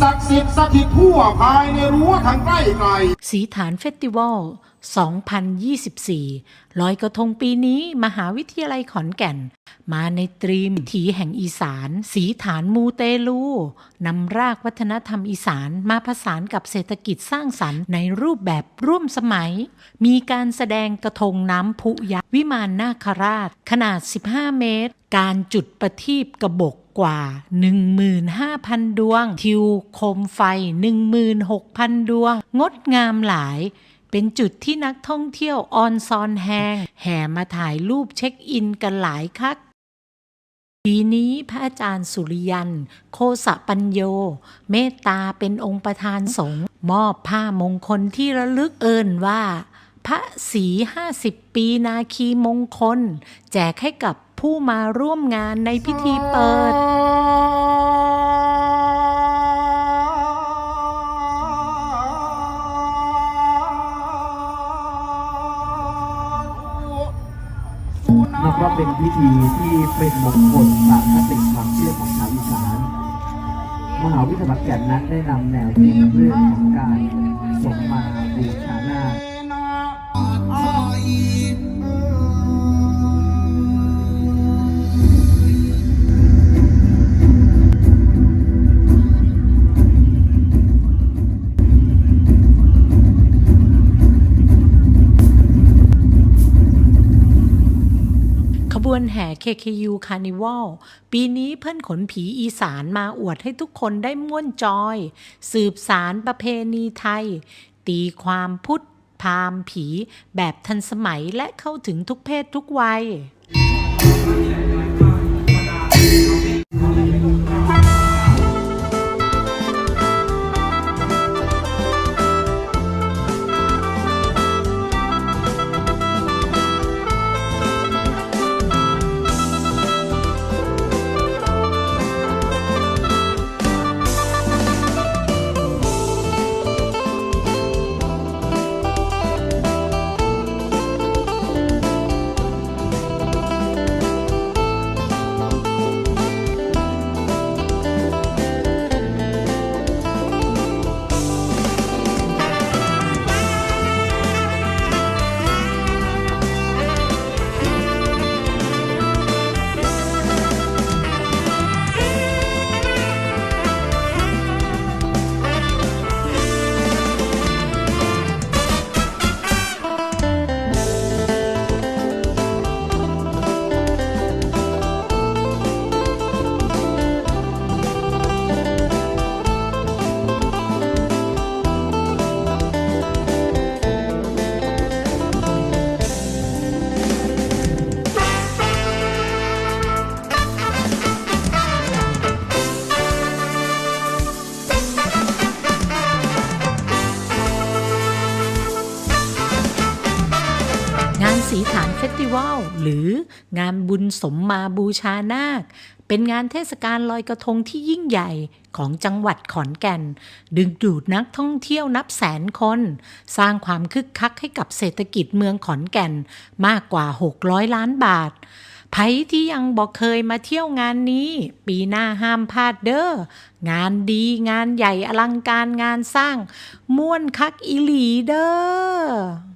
ศักดิ์สิทธิ์สถิตทั่วภายในรั้วทางใกล้ไกลสีฐานเฟสติวัล 2024 ลอยกระทงปีนี้มหาวิทยาลัยขอนแก่น มาในตรีมิถีแห่งอีสาน สีฐานมูเตลูนำรากวัฒนธรรมอีสานมาผสานกับเศรษฐกิจสร้างสรรค์ในรูปแบบร่วมสมัย มีการแสดงกระทงน้ำพุยักษ์วิมานนาคราช ขนาด 15 เมตร การจุดประทีปกระบก กว่า 15,000 ดวง ทิวโคมไฟ 16,000 ดวง งดงามหลายเป็นจุดที่นักท่องเที่ยวออนซอนแฮงแห่มาถ่ายรูปเช็คอินกันหลายคัก ปีนี้พระอาจารย์สุริยัน โคสะปัญโย เมตตาเป็นองค์ประธานสงฆ์มอบผ้ามงคลที่ระลึกเอินว่า พระศรีห้าสิบปีนาคีมงคล แจกให้กับผู้มาร่วมงานในพิธีเปิดนับว่าเป็นพิธีที่เป็นมงคลตามคติความเชื่อของชาวอีสานมหาวิทยาลัยแก่นนั้นได้นำแนวคิดเรื่องของการสมมาบูชานา บวนแห่ KKU Carnival ปีนี้เพื่อนขนผีอีสานมาอวดให้ทุกคนได้ม่วนจอย สืบสารประเพณีไทย ตีความพุทธพามผี แบบทันสมัยและเข้าถึงทุกเพศทุกวัย สีฐานเฟสติวัลหรืองานบุญสมมาบูชานาค เป็นงานเทศกาลลอยกระทงที่ยิ่งใหญ่ของจังหวัดขอนแก่น ดึงดูดนักท่องเที่ยวนับแสนคน สร้างความคึกคักให้กับเศรษฐกิจเมืองขอนแก่นมากกว่า 600 ล้านบาทไผที่ยังบอกเคยมาเที่ยวงานนี้ ปีหน้าห้ามพลาดเด้องานดีงานใหญ่อลังการงานสร้าง ม่วนคักอีหลีเด้อ